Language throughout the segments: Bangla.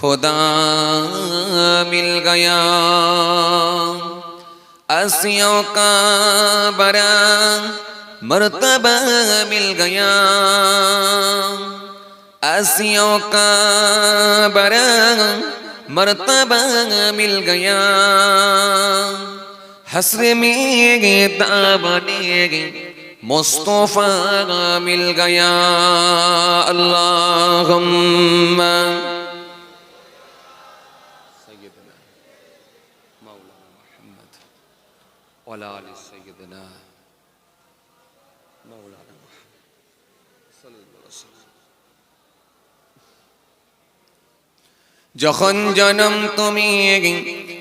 خدا مل گیا۔ اسیوں کا بڑا مرتبہ مل گیا۔ اسیوں کا بڑا مرتبہ مل گیا۔ حسر میں تابنے گے مصطفیٰ مل گیا۔ اللہم যখন জনম তুমি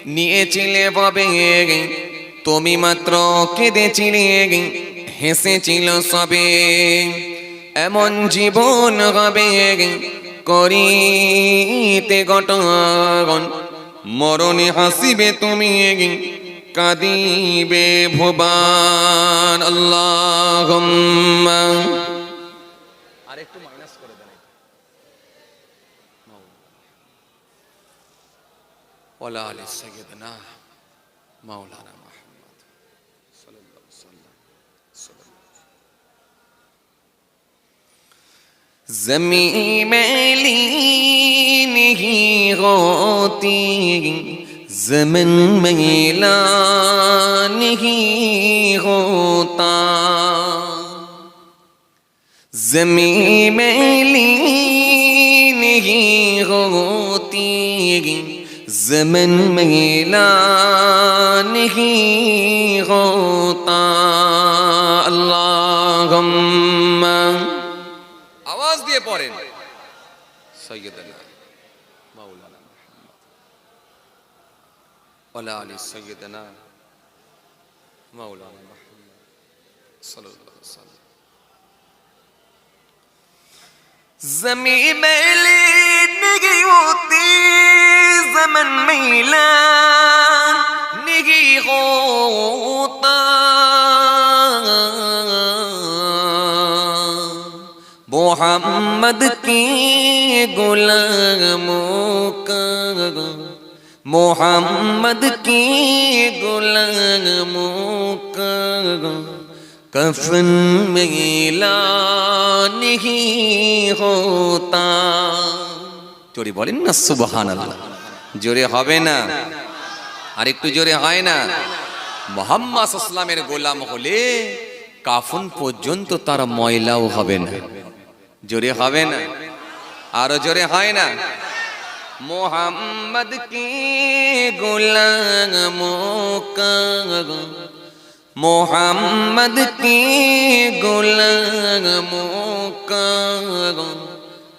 নিয়েছিলে ববে তুমি মাত্র কেঁদেছিলে হেসেছিল সবে। এমন জীবন হবে করিতে গঠন, মরণে হাসিবে তুমি কাঁদিবে ভুবান। আল্লাহ আরেকটু মাইনাস করে দেন ওলা আলী সৈয়দনা মাওলানা মাহমুদ জমি মেলি नहीं होती जमीन मेला नहीं होता जमीन मेली नहीं होती زمن میلا نہیں ہوتا اللہم آواز دیئے پورین سیدنا مولانا محمد۔ ولا علی سیدنا مولانا محمد صلی اللہ जमी मैली नहीं होती जमन मैला नहीं होता मोहम्मद की गुलामों का मोहम्मद की गुलामों का کفن میلا نہیں ہوتا জোরে বলেন না সুবহান আল্লাহ জোরে হবে না আর একটু জোরে হয় না মোহাম্মদ ইসলামের গোলাম হলে কাফন পর্যন্ত তার ময়লাও হবে না জোরে হবে না আরও জোরে হয় না মোহাম্মদ কি গোলাম मोहम्मद के गुलामों का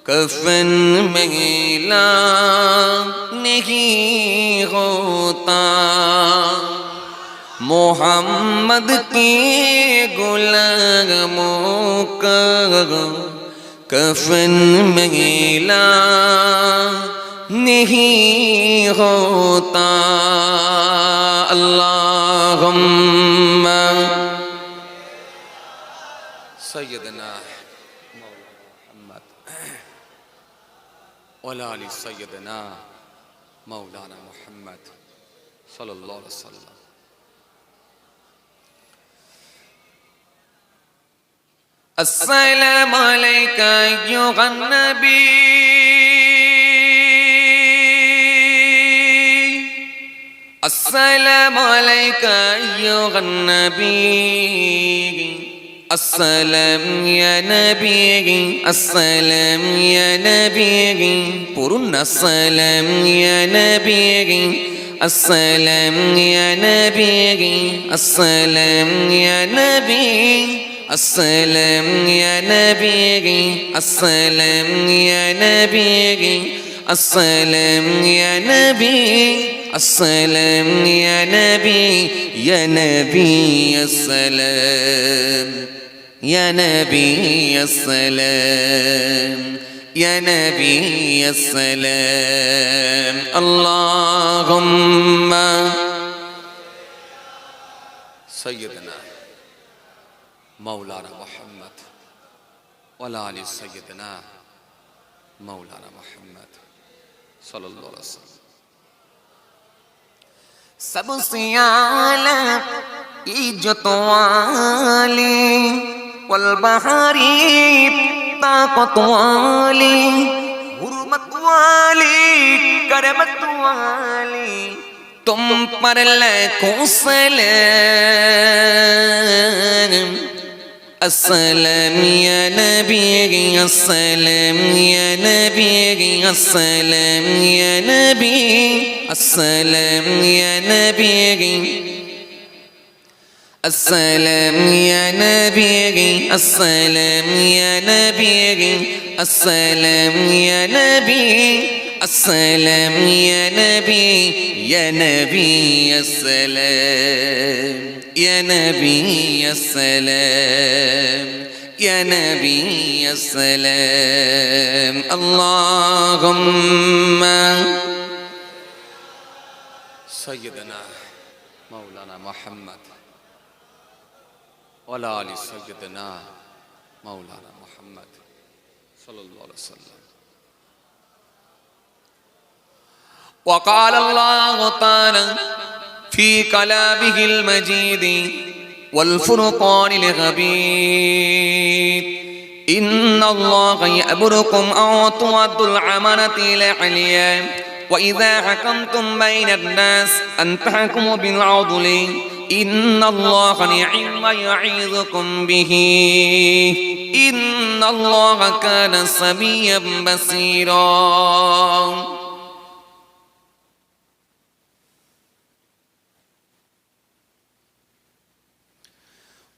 कफन मेला नहीं होता मोहम्मद के गुलामों का कफन मेला नहीं होता अल्लाह اللهم سيدنا مولانا محمد. ولا سيدنا مولانا محمد صلى الله عليه وسلم. السلام عليك أيها النبي. السلام عليك أيها النبي السلام يا نبي السلام يا نبي برنا السلام يا نبي السلام يا نبي السلام يا نبي السلام يا نبي السلام يا نبي السلام يا نبي يا نبي السلام. يا نبي السلام يا نبي السلام. اللهم سيدنا مولانا محمد وعلى آل سيدنا مولانا محمد صلى الله عليه وسلم. सबसे आला इज्जत वाले वल बहारी ताकत वाले हुरमत वाले करमत वाले तुम पर लखों सलाम السلام يا نبي السلام يا نبي السلام يا نبي السلام يا نبي السلام يا نبي السلام يا نبي السلام يا نبي السلام يا نبي يا نبي السلام. يا نبي السلام يا نبي السلام. اللهم سيدنا مولانا محمد وعلى آل سيدنا مولانا محمد صلى الله عليه وسلم. وقال الله تعالى في كلامه المجيد والفرقان الغبير إن الله يأمركم أن تؤدوا الأمانة إلى وإذا حكمتم بين الناس أن تحكموا بالعدل إن الله نعم يعظكم به. إن الله كان سميعا بصيرا.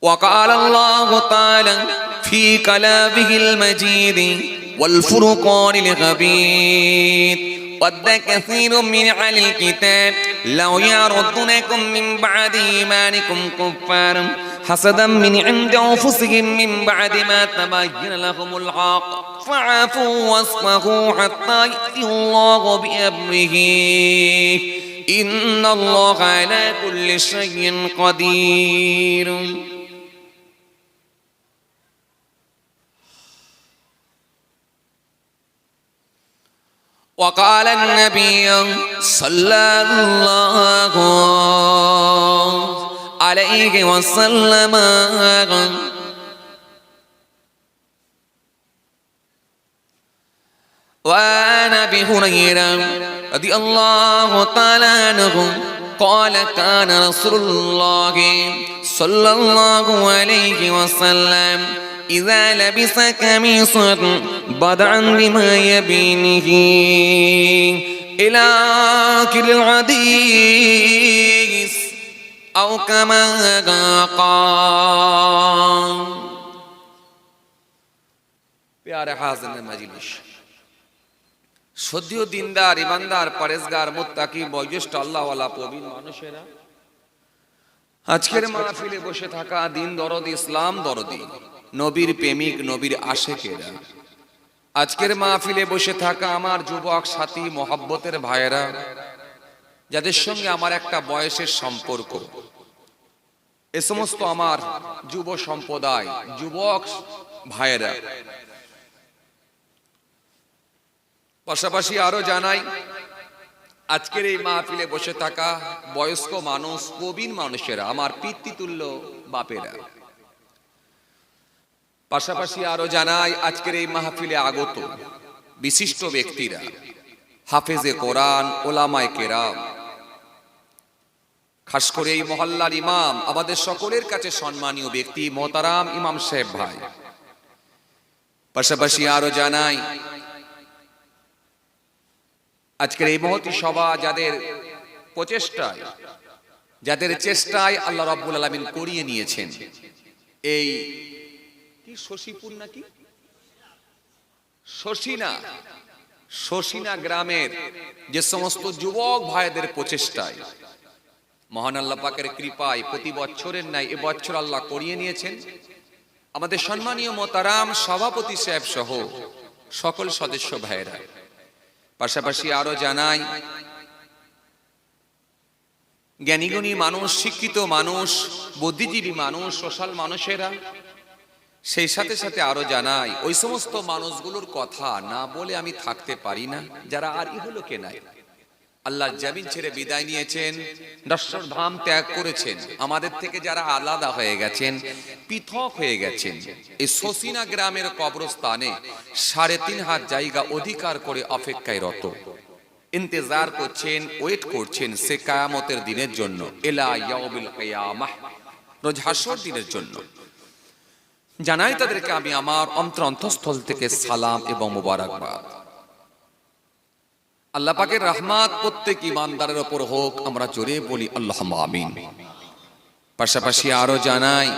وقال الله تعالى في كلامه المجيد والفرقان الغبير ود كثير من أهل الكتاب لو يردونكم من بعد إيمانكم كفارا حسدا من عند أنفسهم من بعد ما تبين لهم الحق فاعفوا واصفحوا حتى يأتي الله بأمره. إن الله على كل شيء قدير. وقال النبي صلى الله عليه وسلم. وعن أبي هريرة رضي الله تعالى عنه قال كان رسول الله صلى الله عليه وسلم إذا لبس قميصا بدعا بما يبينه إلى آخر الحديث أو كما قال প্যারে হাজেন মজলিস সদ্য দিনদার ইমানদার পরেশগার মুত্তাকি বয়োজ্যেষ্ঠ আল্লাহওয়ালা প্রবীণ মানুষেরা আজকের মাহফিলে বসে থাকা দিন দরদ ইসলাম দরদি নবীর প্রেমিক, নবীর আশেকেরা। আজকের মাহফিলে বসে থাকা আমার যুবক, সাথী, মোহাব্বতের ভাইয়েরা, যাদের সঙ্গে আমার একটা বয়সের সম্পর্ক। এ সমস্ত আমার যুব সম্প্রদায়, যুবক ভাইয়েরা। পাশাপাশি আরও জানাই, আজকের এই মাহফিলে বসে থাকা বয়স্ক মানুষ, প্রবীণ মানুষেরা, আমার পিতৃতুল্য বাপেরা। পাশাপাশি আরও জানাই, আজকের এই মাহফিলে আগত বিশিষ্ট ব্যক্তিরা, হাফেজে কোরআন, ওলামায় কেরাম, খাস করে এই মহল্লার ইমাম, আমাদের সকলের কাছে সম্মানীয় ব্যক্তি মোতারাম ইমাম সাহেব ভাই। পাশাপাশি আরও জানাই, আজকের এই মহতি সভা যাদের প্রচেষ্টায়, যাদের চেষ্টায় আল্লাহ রাব্বুল আলামিন করিয়ে নিয়েছেন, এই কি? শশীপুর নাকি? শশী না শশিনা গ্রামের যে সমস্ত যুবক ভাইদের প্রচেষ্টায়। মহান আল্লাহ পাকের কৃপায় প্রতি বছরের ন্যায় এ বছর আল্লাহ করিয়ে নিয়েছেন। আমাদের সম্মানীয় মোতারাম সভাপতি সাহেব সহ সকল সদস্য ভাইয়েরা। পাশাপাশি আরও জানাই, জ্ঞানীগুণী মানুষ, শিক্ষিত মানুষ, বুদ্ধিজীবী মানুষ, সোশ্যাল মানুষেরা সেই সাথে সাথে আরও জানাই ওই সমস্ত মানুষগুলোর কথা না বলে আমি থাকতে পারি না যারা আর ইহলোকে নাই। আল্লাহ জামিন ছেড়ে বিদায় নিয়েছেন দর্শন ধাম ত্যাগ করেছেন আমাদের থেকে যারা আলাদা হয়ে গেছেন পৃথক হয়ে গেছেন এই সসিনা গ্রামের কবরস্থানে সাড়ে তিন হাত জায়গা অধিকার করে অপেক্ষায় রত। ইন্তেজার করছেন ওয়েট করছেন সে কায়ামতের দিনের জন্য এলা ইয়াউমিল কিয়ামাহ রোজ হাসর দিনের জন্য। জানাই তাদেরকে, আমি আমার অন্তর অন্তঃস্থল থেকে সালাম এবং মোবারকবাদ। আল্লাহ পাকের রহমাত প্রত্যেক ইমানদারের ওপর হোক, আমরা জোরে বলি আল্লাহ আমিন। পাশাপাশি আরও জানাই,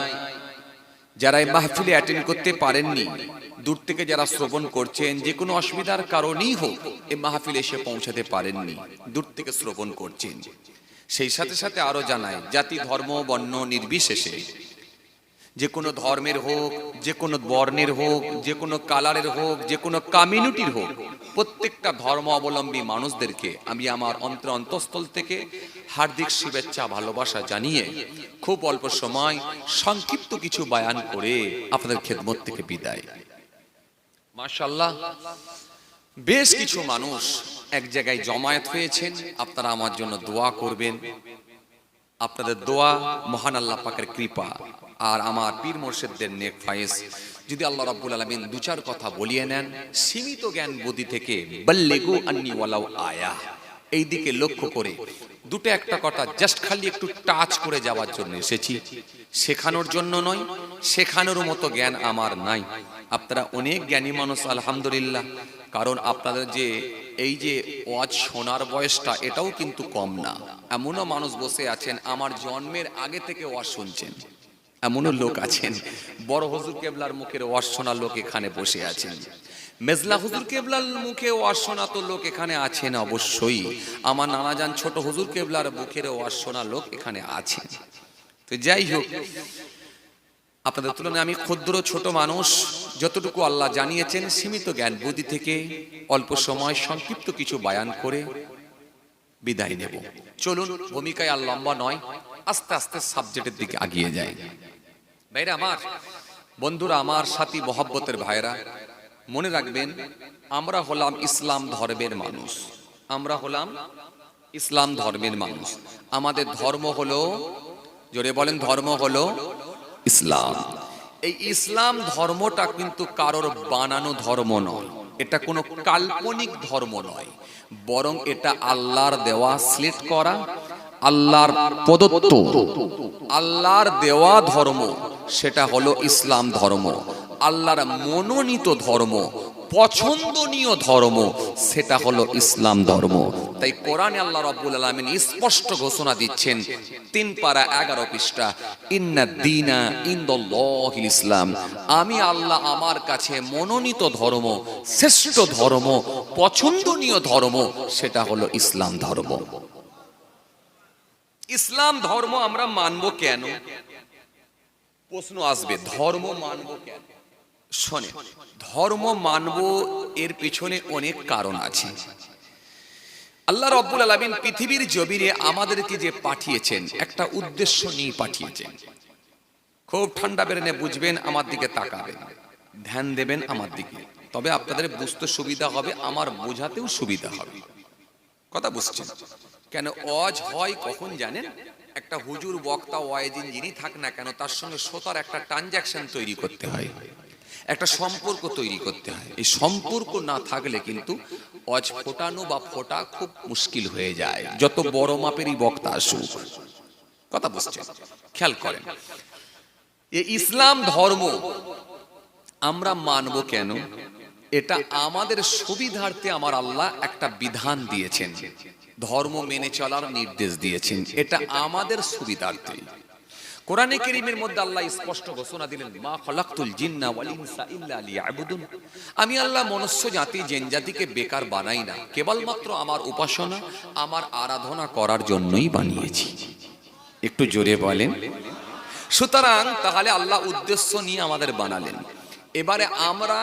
যারা এই মাহফিলে অ্যাটেন্ড করতে পারেননি, দূর থেকে যারা শ্রবণ করছেন, যে কোনো অসুবিধার কারণেই হোক, এই মাহফিলে এসে পৌঁছাতে পারেননি, দূর থেকে শ্রবণ করছেন। সেই সাথে সাথে আরও জানাই, জাতি ধর্ম, বর্ণ নির্বিশেষে যে কোনো ধর্মের হোক, যে কোনো বর্ণের হোক, যে কোনো কালারের হোক, যে কোনো কমিউনিটির হোক, প্রত্যেকটা ধর্ম অবলম্বী মানুষদেরকে আমি আমার অন্তর অন্তঃস্থল থেকে হার্দিক শুভেচ্ছা, ভালোবাসা জানিয়ে খুব অল্প সময় সংক্ষিপ্ত কিছু বায়ান করে আপনাদের খেদমত থেকে বিদায়। মাশাল্লাহ বেশ কিছু মানুষ এক জায়গায় জমায়েত হয়েছেন। আপনারা আমার জন্য দোয়া করবেন। আপনাদের দোয়া মহান আল্লাহ পাকের কৃপা আর আমার পীর মোর্শেদদের নেক ফায়েজ যদি আল্লাহ রাব্বুল আলামিন দু চার কথা বলিয়ে নেন, সীমিত জ্ঞান বুদ্ধি থেকে, বল্লেগু আন্নি ওয়ালাউ আয়া। এই দিকে লক্ষ্য করে দুটো একটা কথা জাস্ট খালি একটু টাচ করে যাওয়ার জন্য এসেছি। শেখানোর জন্য নয়, শেখানোর মতো জ্ঞান আমার নাই। আপনারা অনেক জ্ঞানী মানুষ, আলহামদুলিল্লাহ। কারণ আপনাদের যে, এই যে ওয়াজ শোনার বয়সটা, এটাও কিন্তু কম না। এমনও মানুষ বসে আছেন, আমার জন্মের আগে থেকে ওয়াজ শুনছেন। এমনও লোক আছেন। বড় হজুর কেবলার মুখের ওয়াজ শোনা লোক এখানে বসে আছেন। মেজলা হুজুর কেবলার মুখে ওয়াজ শোনা তো লোক এখানে আছেন অবশ্যই। আমার নানাজান ছোট হুজুর কেবলার মুখের ওয়াজ শোনা লোক এখানে আছেন। তো যাই হোক, আপনাদের তুলনায় আমি ক্ষুদ্র ছোট মানুষ, যতটুকু আল্লাহ জানিয়েছেন সীমিত জ্ঞান বুদ্ধি থেকে অল্প সময় সংক্ষিপ্ত কিছু বায়ান করে বিদায় নেব। চলুন, ভূমিকায় আর লম্বা নয়, আস্তে আস্তে সাবজেক্টের দিকে আগিয়ে যায় ভাইরা আমার, বন্ধুরা আমার সাথী মহব্বতের ভাইরা, মনে রাখবেন, আমরা হলাম ইসলাম ধর্মের মানুষ। আমরা হলাম ইসলাম ধর্মের মানুষ। আমাদের ধর্ম হলো, জোরে বলেন, ধর্ম হলো ইসলাম। এই ইসলাম ধর্মটা কিন্তু কারোর বানানো ধর্ম নয়। এটা কোনো কাল্পনিক ধর্ম নয়। বরং এটা আল্লাহর দেওয়া সিলেক্ট করা, আল্লাহর প্রদত্ত, আল্লাহর দেওয়া ধর্ম। সেটা হলো ইসলাম ধর্ম। আল্লাহর মনোনীত ধর্ম, পছন্দনীয় ধর্ম, সেটা হলো ইসলাম ধর্ম। তাই কোরআনে আল্লাহ রাব্বুল আলামিন স্পষ্ট ঘোষণা দিচ্ছেন, তিন পারা এগারো পৃষ্ঠা, ইন্না দিনা ইন্দাল্লাহিল ইসলাম। আমি আল্লাহ আমার কাছে মনোনীত ধর্ম, শ্রেষ্ঠ ধর্ম, পছন্দনীয় ধর্ম, সেটা হলো ইসলাম ধর্ম। ইসলাম ধর্ম আমরা মানব কেন? প্রশ্ন আসবে, ধর্ম মানব কেন? শোনে, ধর্ম মানব এর পিছনে অনেক কারণ আছে। আল্লাহ রব্বুল আলমিন পৃথিবীর জবিরে আমাদেরকে যে পাঠিয়েছেন, একটা উদ্দেশ্য নিয়ে পাঠিয়েছেন। খুব ঠান্ডা বেরেনে বুঝবেন, আমার দিকে তাকাবেন। ধ্যান দেবেন আমার দিকে। তবে আপনাদের বুঝতে সুবিধা হবে, আমার বোঝাতেও সুবিধা হবে। কথা বুঝছেন? কেন অজ হয় কখন জানেন? একটা হুজুর বক্তা ওয়াইদিন যিনি থাক না কেন, তার সঙ্গে শ্রোতার একটা ট্রানজাকশন তৈরি করতে হয়। একটা সম্পর্ক তৈরি করতে হয়। এই সম্পর্ক না থাকলে কিন্তু অজ ফোটানো বা ফোটা খুব মুশকিল হয়ে যায়। যত বড় মাপেরই বক্তা আসুক। কথা বুঝছেন? খেয়াল করেন। ইসলাম ধর্ম আমরা মানব কেন? এটা আমাদের সুবিধার্থে আমার আল্লাহ একটা বিধান দিয়েছেন। ধর্ম মেনে চলার নির্দেশ দিয়েছেন। এটা আমাদের সুবিধার্থে। কোরআনে কারীমের মধ্যে আল্লাহ স্পষ্ট ঘোষণা দিলেন, মা খলাকতুল জিন্না ওয়াল ইনসা ইল্লা লিয়াবুদুন। আমি আল্লাহ মনুষ্য জাতি, জিন জাতিকে বেকার বানাই না, কেবলমাত্র আমার উপাসনা, আমার আরাধনা করার জন্যই বানিয়েছি। একটু জোরে বলেন। সুতরাং তাহলে আল্লাহ উদ্দেশ্য নিয়ে আমাদের বানালেন। এবারে আমরা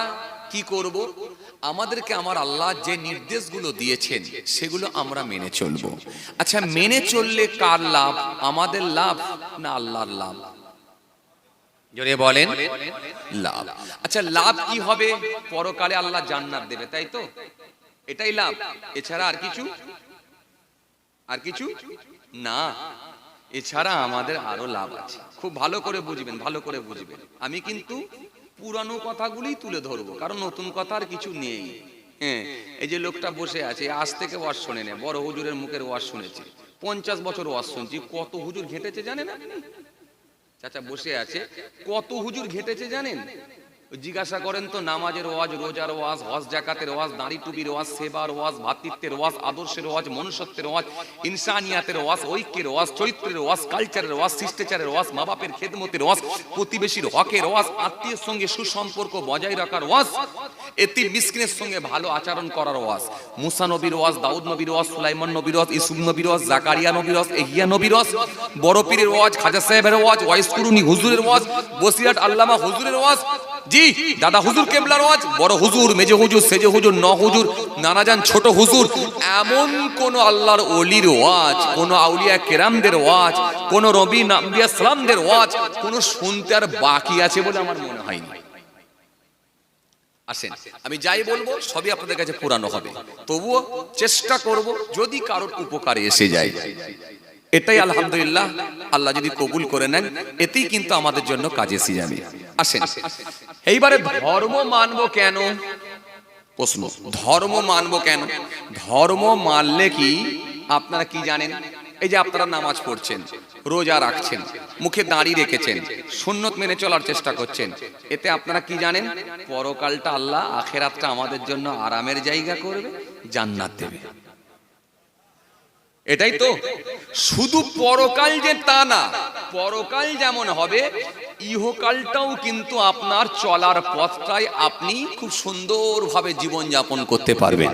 কি করব? আমাদেরকে আমার আল্লাহ যে নির্দেশগুলো দিয়েছেন, সেগুলো আমরা মেনে চলব। আচ্ছা মেনে চললে কার লাভ? আমাদের লাভ না আল্লাহর লাভ? জোরে বলেন, লাভ। আচ্ছা লাভ কি হবে? পরকালে আল্লাহ জান্নাত দেবে, তাই তো? এটাই লাভ। এছাড়া আর কিছু? আর কিছু? না। এছাড়া আমাদের আরও লাভ আছে। খুব ভালো করে বুঝবেন, ভালো করে বুঝবেন। আমি কিন্তু পুরানো কথাগুলি তুলে ধরবো, কারণ নতুন কথা আর কিছু নেই। হ্যাঁ এই যে লোকটা বসে আছে, আজ থেকে ওয়াজ শোনে না, বড় হুজুরের মুখের ওয়াজ শুনেছে। পঞ্চাশ বছর ওয়াজ শুনছি, কত হুজুর ঘেটেছে জানেন চাচা বসে আছে, কত হুজুর ঘেটেছে জানেন? জিজ্ঞাসা করেন তো, নামাজের ওয়াজ, রোজার ওয়াজ, হজ জাকাতের ওয়াজ, দাড়ি টুপির ওয়াজ, সেবার ওয়াজ, ভাতৃত্বের ওয়াজ, আদর্শের ওয়াজ, মনুষ্যত্বের ওয়াজ, ইনসানিয়াতের ওয়াজ, ঐক্যের ওয়াজ, চরিত্রের ওয়াজ, কালচারের ওয়াজ, শিষ্টাচারের ওয়াজ মা বাপের খেদমতের ওয়াজ, প্রতিবেশীর হকের ওয়াজ, আত্মীয়ের সঙ্গে সুসম্পর্ক বজায় রাখার ওয়াজ এতি মিসকিনের সঙ্গে ভালো আচরণ করার ওয়াজ, মুসা নবীর ওয়াজ, দাউদ নবীর ওয়াজ, সুলাইমান নবীর ওয়াজ, ইসুফ নবীর ওয়াজ, জাকারিয়া নবীর ওয়াজ, এহিয়া নবীর ওয়াজ, বড় পীরের ওয়াজ, খাজা সাহেবের ওয়াজ, ওয়াইস কুরুনি হুজুরের ওয়াজ, বসিরাট আল্লামা হুজুরের ওয়াজ জি, দাদা হুজুর কেবলার ওয়াজ বড় হুজুর মেজে হুজুর, সেজে হুজুর, ন হুজুর নানাজান ছোট হুজুর, এমন কোন আল্লাহর অলির ওয়াজ, কোন আউলিয়া কেরামদের ওয়াজ, কোন রবি নাম্বিয়া সালামদের ওয়াজ, কোন শুনতে আর বাকি আছে বলে আমার মনে হয়নি। আসেন, আমি যাই বলব, সবই আপনাদের কাছে পুরানো হবে। তবুও চেষ্টা করব, যদি কারোর উপকারে এসে যায়। এটাই আলহামদুলিল্লাহ, আল্লাহ যদি কবুল করে নেন, এতেই কিন্তু আমাদের জন্য কাজে এসে যাবে আসেন এইবারে ধর্ম মানবো কেন? প্রশ্ন, ধর্ম মানবো কেন? ধর্ম মানলে কি? আপনারা কি জানেন? এই যে আপনারা নামাজ পড়ছেন, রোজা রাখছেন, মুখে দাঁড়ি রেখেছেন, সুন্নত মেনে চলার চেষ্টা করছেন, এতে আপনারা কি জানেন? পরকালটা আল্লাহ, আখেরাতটা আমাদের জন্য আরামের জায়গা করবে, জান্নাত দেবে। এটাই তো। শুধু পরকাল যে তা না, পরকাল যেমন হবে, ইহকালটাও কিন্তু আপনার চলার পথটাই আপনি খুব সুন্দরভাবে জীবন যাপন করতে পারবেন।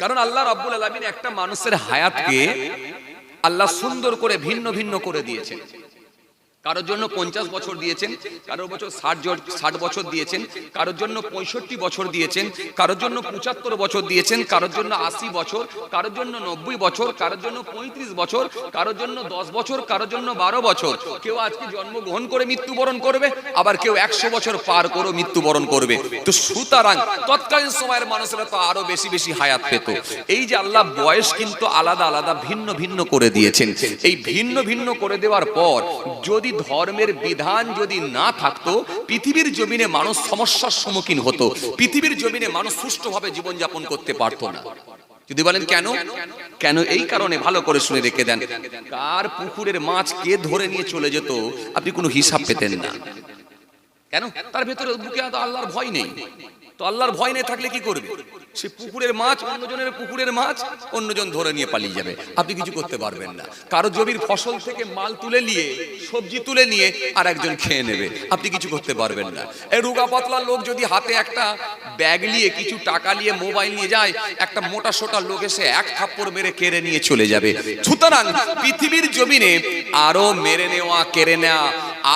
কারণ আল্লাহ রাব্বুল আলামিন একটা মানুষের হায়াতকে আল্লাহ সুন্দর করে ভিন্ন ভিন্ন করে দিয়েছেন। কারোর জন্য পঞ্চাশ বছর দিয়েছেন, কারোর বছর ষাট ষাট বছর দিয়েছেন, কারোর জন্য পঁয়ষট্টি বছর দিয়েছেন, কারোর জন্য পঁচাত্তর বছর দিয়েছেন, কারোর জন্য আশি বছর, কারোর জন্য নব্বই বছর, কারোর জন্য পঁয়ত্রিশ বছর, কারোর জন্য দশ বছর, কারোর জন্য বারো বছর। কেউ আজকে জন্মগ্রহণ করে মৃত্যুবরণ করবে, আবার কেউ একশো বছর পার করে মৃত্যুবরণ করবে। তো সুতরাং তৎকালীন সময়ের মানুষেরা তো আরও বেশি বেশি হায়াত পেত। এই যে আল্লাহ বয়স কিন্তু আলাদা আলাদা, ভিন্ন ভিন্ন করে দিয়েছেন। এই ভিন্ন ভিন্ন করে দেওয়ার পর যদি ধর্মের বিধান যদি না থাকতো, পৃথিবীর জমিনে মানুষ সমস্যার সম্মুখীন হতো। পৃথিবীর জমিনে মানুষ সুষ্ঠুভাবে জীবনযাপন করতে পারতো না। যদি বলেন কেন? কেন এই কারণে? ভালো করে শুনে রেখে দেন। কার পুকুরের মাছ কে ধরে নিয়ে চলে যেত? আপনি কোনো হিসাব পেতেন না। কেন? তার ভেতরে বুকে তো আল্লাহর ভয় নেই। তো আল্লাহর ভয় নেই থাকলে কি করবে? সে পুকুরের মাছ, অন্যজনের পুকুরের মাছ, অন্যজন ধরে নিয়ে পালিয়ে যাবে। আপনি কিছু করতে পারবেন না। কারও জমির ফসল থেকে মাল তুলে নিয়ে, সবজি তুলে নিয়ে আর একজন খেয়ে নেবে। আপনি কিছু করতে পারবেন না। এই রুগা পাতলা লোক যদি হাতে একটা ব্যাগ নিয়ে, কিছু টাকা নিয়ে, মোবাইল নিয়ে যায়, একটা মোটা সোটা লোক এসে এক থাপ্পড় মেরে কেড়ে নিয়ে চলে যাবে। সুতরাং পৃথিবীর জমিনে আরও মেরে নেওয়া, কেড়ে নেওয়া,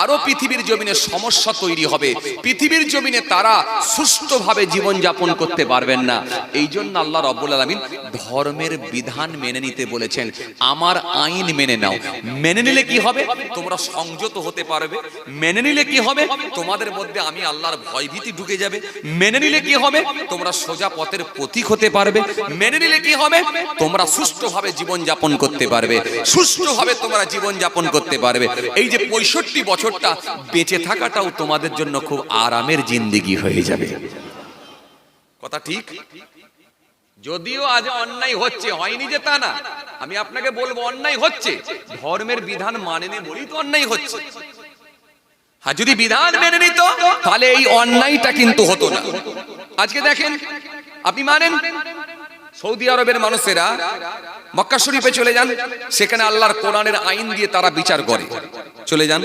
আরও পৃথিবীর জমিনে সমস্যা তৈরি হবে। পৃথিবীর জমিনে তারা সুষ্ঠুভাবে জীবন যাপন করতে পারবেন না। এই জন্য আল্লাহ রব্বুল আলমিন ধর্মের বিধান মেনে নিতে বলেছেন। আমার আইন মেনে নাও। মেনে নিলে কি হবে? তোমরা সংযত হতে পারবে। মেনে নিলে কি হবে? তোমাদের মধ্যে আমি আল্লাহর ভয়ভীতি ঢুকে যাবে। মেনে নিলে কি হবে? তোমরা সোজা পথের প্রতীক হতে পারবে। মেনে নিলে কি হবে? তোমরা সুষ্ঠুভাবে জীবন যাপন করতে পারবে। সুষ্ঠুভাবে তোমরা জীবন যাপন করতে পারবে। এই যে পঁয়ষট্টি বছরটা বেঁচে থাকাটাও তোমাদের জন্য খুব আরামের জিন্দিগি হয়ে যাবে। কথা ঠিক? যদিও আজ অন্যায় হচ্ছে, হয়নি যে তা না। আমি আপনাকে বলব, অন্যায় হচ্ছে। ধর্মের বিধান মানেনি বলেই তো অন্যায় হচ্ছে। আর যদি বিধান মেনে নিত, তাহলে এই অন্যায়টা কিন্তু হতো না। আজকে দেখেন, আপনি মানেন? সৌদি আরবের মানুষেরা মক্কা শরীফে চলে যান, সেখানে আল্লাহর কোরআনের আইন দিয়ে তারা বিচার করে। চলে যান,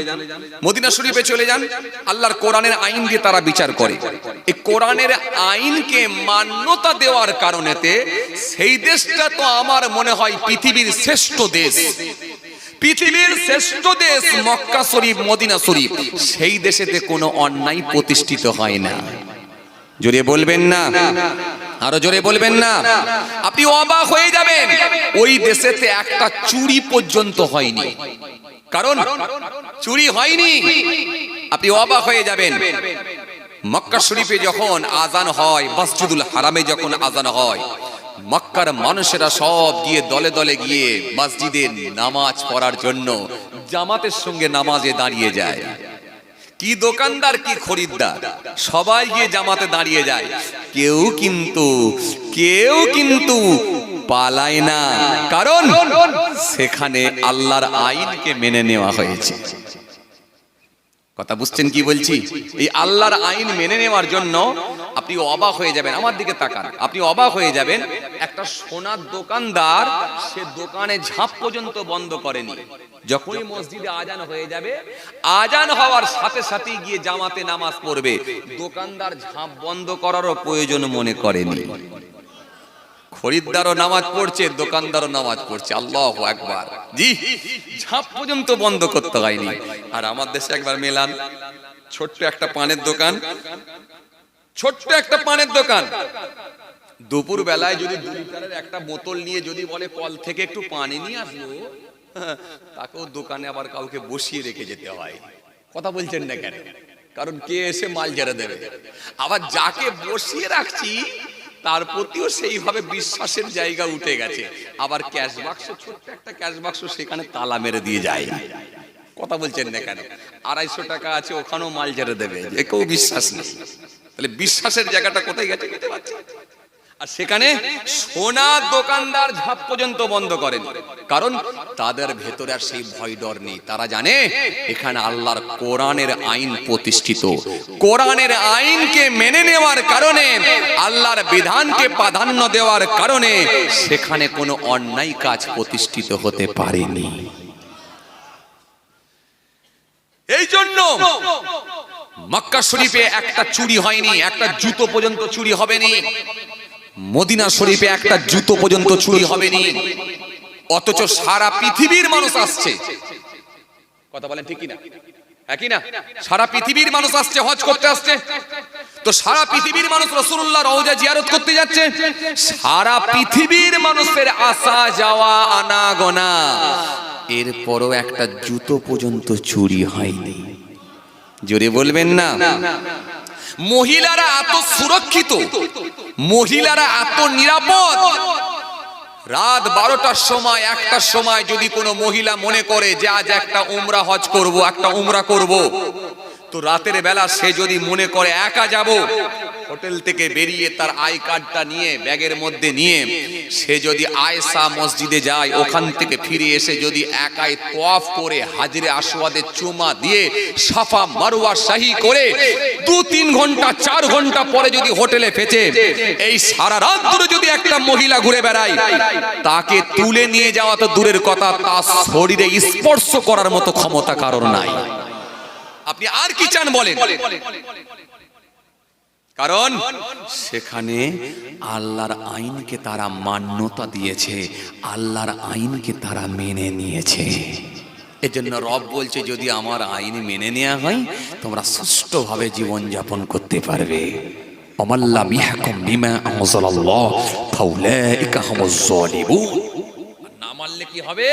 মদিনা শরীফে চলে যান, আল্লাহর কোরআনের আইন দিয়ে তারা বিচার করে। এই কোরআনের আইনকে মান্যতা দেওয়ার কারণেতে সেই দেশটা তো আমার মনে হয় পৃথিবীর শ্রেষ্ঠ দেশ। পৃথিবীর শ্রেষ্ঠ দেশ মক্কা শরীফ, মদিনা শরীফ। সেই দেশেতে কোনো অন্যায় প্রতিষ্ঠিত হয় না। জোরে বলবেন না। আরও জোরে বলবেন না। আপনি অবাক হয়ে যাবেন। ওই দেশেতে একটা চুরি পর্যন্ত হয়নি। কারণ চুরি হয়নি। আপনি অবাক হয়ে যাবেন। মক্কা শরীফে যখন আজান হয়, মসজিদুল হারামে যখন আজান হয়, মক্কার মানুষেরা সব গিয়ে দলে দলে গিয়ে মসজিদে নামাজ পড়ার জন্য জামাতের সঙ্গে নামাজে দাঁড়িয়ে যায়। কি দোকানদার, কি খরিদ্দার? সবাই গিয়ে জামাতে দাঁড়িয়ে যায়। কেউ কিন্তু কেউ কিন্তু পালায় না। কারণ সেখানে আল্লাহর আইনকে মেনে নেওয়া হয়েছে। কথা বুঝছেন কি বলছি? এই আল্লাহর আইন মেনে নেওয়ার জন্য আপনি অবাক হয়ে যাবেন। আমার দিকে তাকান। আপনি অবাক হয়ে যাবেন, একটা সোনার দোকানদার সে দোকানে ঝাঁপ পর্যন্ত বন্ধ করেনি। যখনই মসজিদে আজান হয়ে যাবে, আজান হওয়ার সাথে সাথেই গিয়ে জামাতে নামাজ পড়বে। দোকানদার ঝাঁপ বন্ধ করারও প্রয়োজন মনে করেনি। খরিদ্দারও নামাজ পড়ছে দোকানদারও নামাজ পড়ছে। আল্লাহ একবার জি ঝাঁপ পর্যন্ত বন্ধ করতে হয়নি। আর আমার দেশে একবার মেলান ছোট্ট একটা পানের দোকান ছোট্ট একটা পানের দোকান। দুপুর বেলায় যদি দু একটা বোতল নিয়ে যদি বলে কল থেকে একটু পানি নিয়ে হ্যাঁ, তাকেও দোকানে আবার কাউকে বসিয়ে রেখে যেতে হয়। কথা বলছেন না কেন? কারণ কে এসে মাল জেরে দেবে? আবার যাকে বসিয়ে রাখছি তার প্রতিও সেইভাবে বিশ্বাসের জায়গা উঠে গেছে। আবার ক্যাশ বাক্স ছোট্ট একটা ক্যাশ বাক্স সেখানে তালা মেরে দিয়ে যায়। কথা বলছেন না কেন? আড়াইশো টাকা আছে, ওখানেও মাল জেরে দেবে। কেউ বিশ্বাস নেই। তাহলে বিশ্বাসের জায়গাটা কোথায় গেছে, বুঝতে আর সেখানে সোনা দোকানদার ঝাপ পর্যন্ত বন্ধ করেন। কারণ তাদের ভেতরে আর সেই ভয় ডর নেই। তারা জানে এখানে আল্লাহর কোরআনের আইন প্রতিষ্ঠিত। কোরআনের আইনকে মেনে নেওয়ার কারণে, আল্লাহর বিধানকে প্রাধান্য দেওয়ার কারণে সেখানে কোনো অন্যায় কাজ প্রতিষ্ঠিত হতে পারেনি। এই জন্য মক্কা শরীফে একটা চুরি হয়নি, একটা জুতো পর্যন্ত চুরি হবেনি। মদিনা শরীফে একটা জুতো পর্যন্ত চুরি হবেনি। অথচ সারা পৃথিবীর মানুষ আসছে। কথা বলেন ঠিকই না একই না সারা পৃথিবীর মানুষ আসছে, হজ করতে আসছে। তো সারা পৃথিবীর মানুষ রসুল্লাহ রওজা জিয়ারত করতে যাচ্ছে। সারা পৃথিবীর মানুষের আসা যাওয়া আনাগোনা এরপরও একটা জুতো পর্যন্ত চুরি হয়নি। জোরে বলবেন না? মহিলারা এত সুরক্ষিত, মহিলারা এত নিরাপদ। রাত বারোটার সময়, একটার সময় যদি কোনো মহিলা মনে করে যে আজ একটা উমরা হজ করব, একটা উমরা করব, তো রাতের বেলা সে যদি মনে করে একা যাব হোটেল থেকে বেরিয়ে তার আই কার্ডটা নিয়ে, ব্যাগের মধ্যে নিয়ে, সে যদি আয়সা মসজিদে যায়, ওখান থেকে ফিরে এসে যদি একাই তোয়াফ করে, হাজিরে আসওয়াদে চুমা দিয়ে, সাফা মারুয়া শাহি করে, দু তিন ঘণ্টা, চার ঘণ্টা পরে যদি হোটেলে ফেচে, এই সারা রাত ধরে যদি একটা মহিলা ঘুরে বেড়ায়, তাকে তুলে নিয়ে যাওয়া তো দূরের কথা, তার শরীরে স্পর্শ করার মতো ক্ষমতা কারণ নাই। আপনি আর কি চান বলেন? কারণ সেখানে আল্লাহর আইনকে তারা মান্যতা দিয়েছে, আল্লাহর আইনকে তারা মেনে নিয়েছে। এজন্য রব বলছে, যদি আমার আইন মেনে নেওয়া হয়, তোমরা সুষ্ঠুভাবে জীবন যাপন করতে পারবে। অমাল্লা মিহাকুম বিমা আনজালাল্লাহ, ফাউলাইকা হুমুজ জালিমুন। না মানলে কি হবে?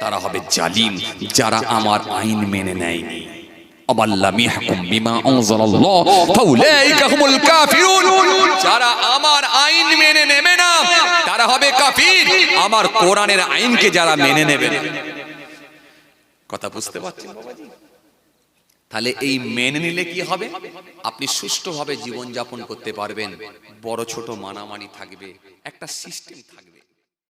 তারা হবে জালিম, যারা আমার আইন মেনে নেয়নি। আইন মেনে নেবে না, তারা হবে আমার আইনকে যারা মেনে নেবে কথা বুঝতে তাহলে এই মেনে নিলে কি হবে? আপনি সুষ্ঠুভাবে জীবন যাপন করতে পারবেন। বড় ছোট মানামানি থাকবে। একটা সিস্টেম থাকবে।